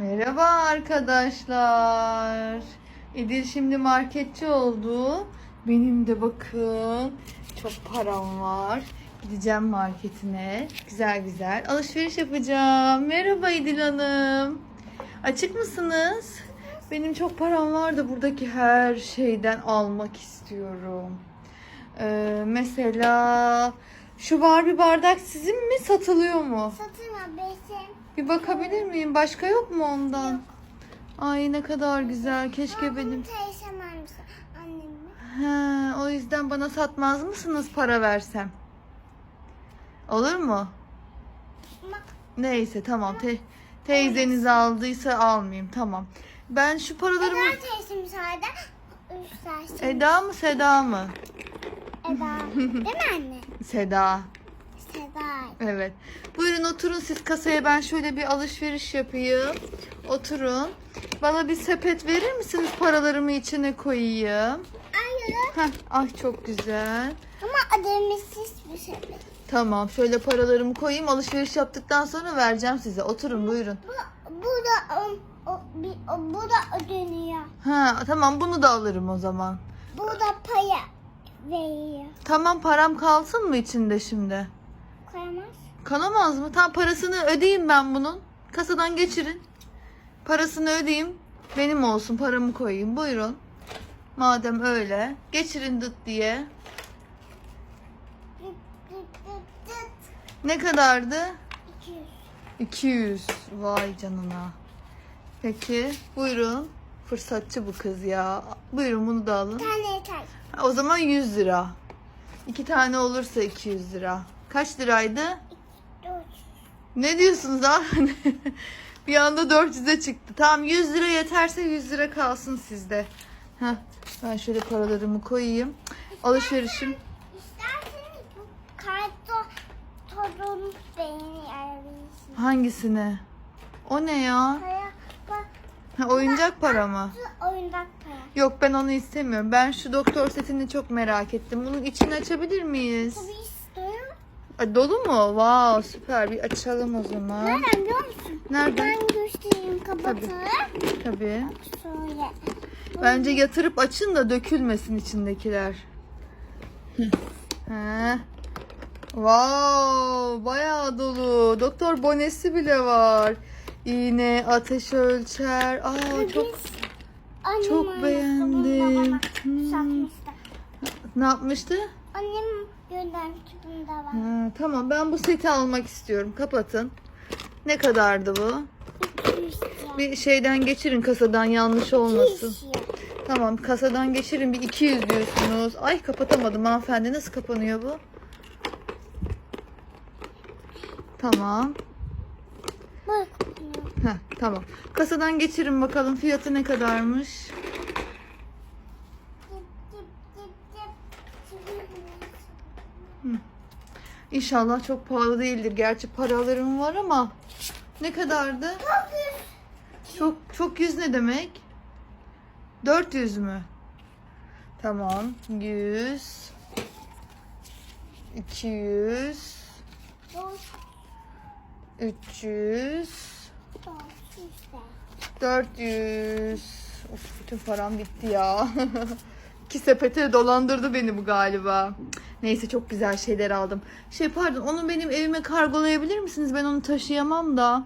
Merhaba arkadaşlar. İdil şimdi marketçi oldu. Benim de bakın çok param var. Gideceğim marketine. Güzel güzel alışveriş yapacağım. Merhaba İdil Hanım. Açık mısınız? Benim çok param var da buradaki her şeyden almak istiyorum. Ee, mesela şu Barbie bardak sizin mi satılıyor mu? Satın besim. Bir bakabilir miyim? Başka yok mu ondan? Ay ne kadar güzel. Keşke benim. Teyzem annesi. Annem mi? He, o yüzden bana satmaz mısınız para versem? Olur mu? Ama Neyse tamam. Te- teyzeniz aldıysa almayayım. Tamam. Ben şu paralarımı... Eda teyzem sadece. Eda mı Seda mı? Eda. Değil mi anne? Seda. Seda. Evet. Buyurun oturun siz kasaya ben şöyle bir alışveriş yapayım. Oturun. Bana bir sepet verir misiniz paralarımı içine koyayım? Hayır. Heh, ay çok güzel. Ama adımsız bir şey. Tamam şöyle paralarımı koyayım alışveriş yaptıktan sonra vereceğim size. Oturun buyurun. Bu, bu da o, o, bir, o, bu da ödeniyor. Ha tamam bunu da alırım o zaman. Bu da paya veriyor. Tamam param kalsın mı içinde şimdi? Koyamaz. Kalamaz mı? Tam parasını ödeyeyim ben bunun. Kasadan geçirin. Parasını ödeyeyim. Benim olsun paramı koyayım. Buyurun. Madem öyle. Geçirin dıt diye. Ne kadardı? 200. 200. Vay canına. Peki buyurun. Fırsatçı bu kız ya. Buyurun bunu da alın. Bir tane yeter. O zaman 100 lira. İki tane olursa 200 lira. Kaç liraydı? 400. Ne diyorsunuz ha? bir anda 400'e çıktı. Tamam 100 lira yeterse 100 lira kalsın sizde. Heh, ben şöyle paralarımı koyayım. Alışverişim. İsterseniz bu karton torun beni arayabilirsiniz. Hangisine? O ne ya? Ha, oyuncak para mı? oyuncak para. Yok ben onu istemiyorum. Ben şu doktor setini çok merak ettim. Bunun içini açabilir miyiz? Tabii istiyorum. Dolu mu? Wow süper. Bir açalım o zaman. Nereden biliyor musun? Nerede? Ben göstereyim kapatıp. Tabii. Şöyle. Bence yatırıp açın da dökülmesin içindekiler. He. Wow, bayağı dolu. Doktor bonesi bile var. İğne, ateş ölçer. Aa çok Annem çok beğendim. Hmm. satmıştı. ne yapmıştı? Annem göndermişti da var. Ha, tamam ben bu seti almak istiyorum. Kapatın. Ne kadardı bu? 200 lira. Bir şeyden geçirin kasadan yanlış olmasın. 200 lira. Tamam kasadan geçirin bir 200 diyorsunuz. Ay kapatamadım hanımefendi. Nasıl kapanıyor bu? Tamam. Kapanıyor. Heh, tamam. Kasadan geçirin bakalım fiyatı ne kadarmış. İnşallah çok pahalı değildir. Gerçi paralarım var ama ne kadardı? Çok çok yüz ne demek? 400 mü? Tamam. 100 200 Boş, 300 boş işte. 400 Of bütün param bitti ya. İki sepete dolandırdı beni bu galiba. Neyse çok güzel şeyler aldım. Şey pardon onu benim evime kargolayabilir misiniz? Ben onu taşıyamam da.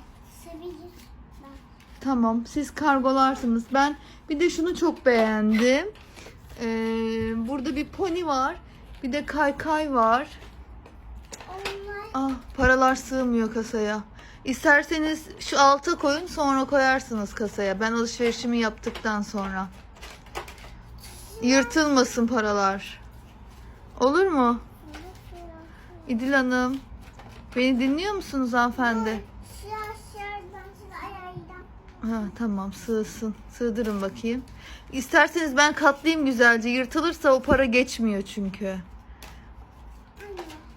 Tamam siz kargolarsınız. Ben bir de şunu çok beğendim. Ee, burada bir pony var. Bir de kaykay var. Ah paralar sığmıyor kasaya. İsterseniz şu alta koyun sonra koyarsınız kasaya. Ben alışverişimi yaptıktan sonra. Yırtılmasın paralar. Olur mu? İdil Hanım. Beni dinliyor musunuz hanımefendi? Ha, tamam sığsın. Sığdırın bakayım. İsterseniz ben katlayayım güzelce. Yırtılırsa o para geçmiyor çünkü.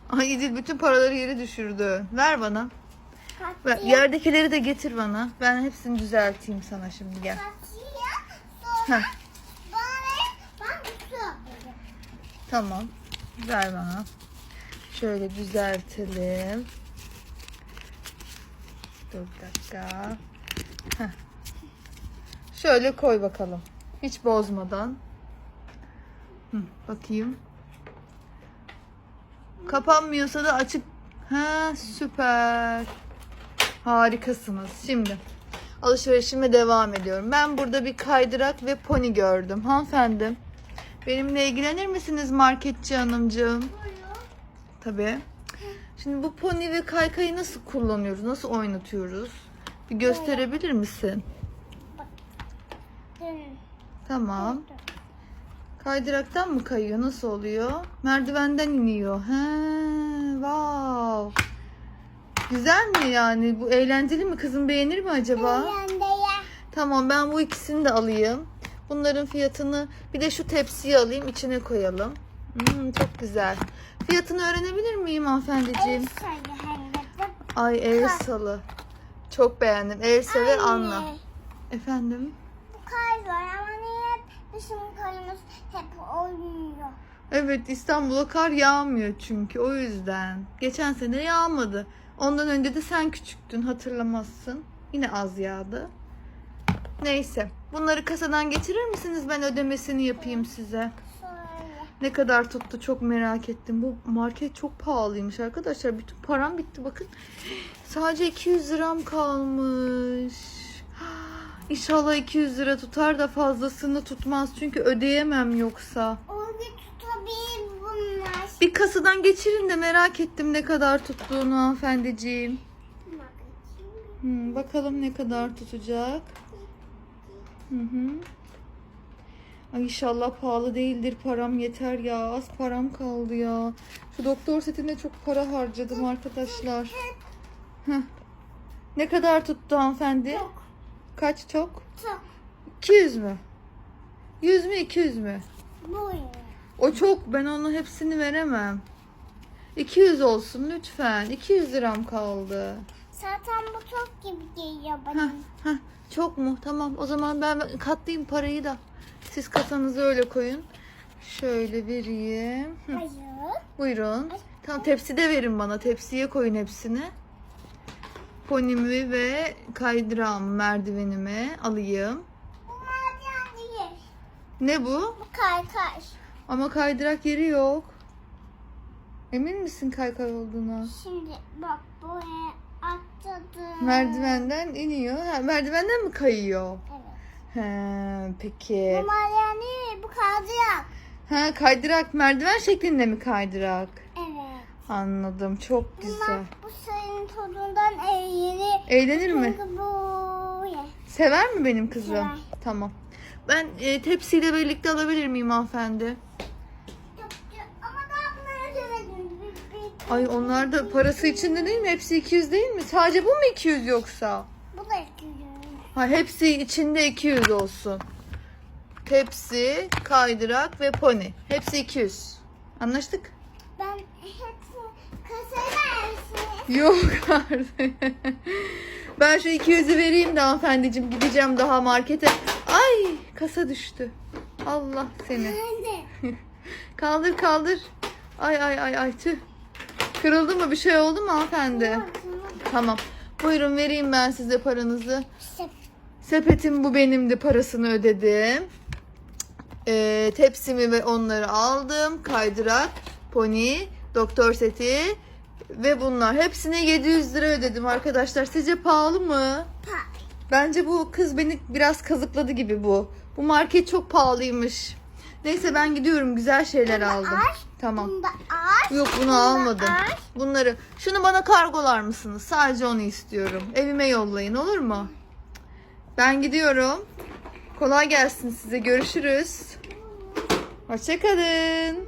Ay İdil bütün paraları yere düşürdü. Ver bana. Katliye, yerdekileri de getir bana. Ben hepsini düzelteyim sana şimdi gel. Heh, tamam. Ver bana. Şöyle düzeltelim. Dur bir dakika. Heh. Şöyle koy bakalım. Hiç bozmadan. Hı, bakayım. Kapanmıyorsa da açık. Ha süper. Harikasınız. Şimdi alışverişime devam ediyorum. Ben burada bir kaydırak ve pony gördüm. Hanımefendi. Benimle ilgilenir misiniz marketçi hanımcığım? Tabii. Şimdi bu pony ve kaykayı nasıl kullanıyoruz? Nasıl oynatıyoruz? Bir gösterebilir misin? Tamam. Kaydıraktan mı kayıyor? Nasıl oluyor? Merdivenden iniyor. He, wow. Güzel mi yani? Bu eğlenceli mi? Kızım beğenir mi acaba? Ya. Tamam ben bu ikisini de alayım. Bunların fiyatını bir de şu tepsiyi alayım içine koyalım. Hmm, çok güzel. Fiyatını öğrenebilir miyim hanımefendiciğim? Ay Elsa'lı. Çok beğendim. Elsa ve Anna. Efendim? Bu kayıyor ama niye bizim kayımız hep oynuyor? Evet İstanbul'a kar yağmıyor çünkü o yüzden. Geçen sene yağmadı. Ondan önce de sen küçüktün hatırlamazsın. Yine az yağdı. Neyse. Bunları kasadan geçirir misiniz? Ben ödemesini yapayım size. Ne kadar tuttu çok merak ettim. Bu market çok pahalıymış arkadaşlar. Bütün param bitti bakın. Sadece 200 liram kalmış. İnşallah 200 lira tutar da fazlasını tutmaz. Çünkü ödeyemem yoksa. Bir kasadan geçirin de merak ettim ne kadar tuttuğunu hanımefendiciğim. Hmm, bakalım ne kadar tutacak. Hı hı. Ay inşallah pahalı değildir. Param yeter ya. Az param kaldı ya. Şu doktor setine çok para harcadım arkadaşlar. Heh. Ne kadar tuttu hanımefendi? Çok. Kaç çok? Çok. 200 mü? 100 mü 200 mü? Bu O çok. Ben onu hepsini veremem. 200 olsun lütfen. 200 liram kaldı. Zaten bu çok gibi geliyor Heh, bana. heh. Çok mu? Tamam. O zaman ben katlayayım parayı da. Siz kasanızı öyle koyun. Şöyle vereyim. Hı, Hayır. Buyurun. Tamam tepside verin bana. Tepsiye koyun hepsini. Ponimi ve kaydırağım merdivenime alayım. Bu maden değil. Ne bu? Bu kaykay. Ama kaydırak yeri yok. Emin misin kaykay olduğuna? Şimdi bak buraya atladım. Merdivenden iniyor. Ha, merdivenden mi kayıyor? Evet. He, peki. Maden değil. Bu kaydırak. Ha, kaydırak merdiven şeklinde mi kaydırak? Evet. Anladım. Çok güzel. Bunlar bu sayının tadından eğri. Eğlenir mi? Bu. Sever mi benim kızım? Sever. Tamam. Ben e, tepsiyle birlikte alabilir miyim hanımefendi? Ama daha bunları demedim. Bir- bir- Ay onlar da parası içinde değil mi? Hepsi 200 değil mi? Sadece bu mu 200 yoksa? Bu da ekliyorum. Ha hepsi içinde 200 olsun. Tepsi, kaydırak ve pony. Hepsi 200. Anlaştık? Ben hepsini kasaya. Yok artık. ben şu 200'ü vereyim de hanımefendiciğim gideceğim daha markete. Ay kasa düştü. Allah seni. Kaldır kaldır. Ay ay ay ay tüh. Kırıldı mı bir şey oldu mu hanımefendi? Tamam. Buyurun vereyim ben size paranızı. Sepetim bu benimdi parasını ödedim. Ee, tepsimi ve onları aldım. Kaydırak, pony, doktor seti ve bunlar. Hepsine 700 lira ödedim arkadaşlar. Sizce pahalı mı? pa. Bence bu kız beni biraz kazıkladı gibi bu. Bu market çok pahalıymış. Neyse ben gidiyorum. Güzel şeyler aldım. Tamam. Bunda ağaç. Yok bunu bunda almadım. ağaç. Bunları şunu bana kargolar mısınız? Sadece onu istiyorum. Evime yollayın olur mu? Ben gidiyorum. Kolay gelsin size. Görüşürüz. Hoşçakalın.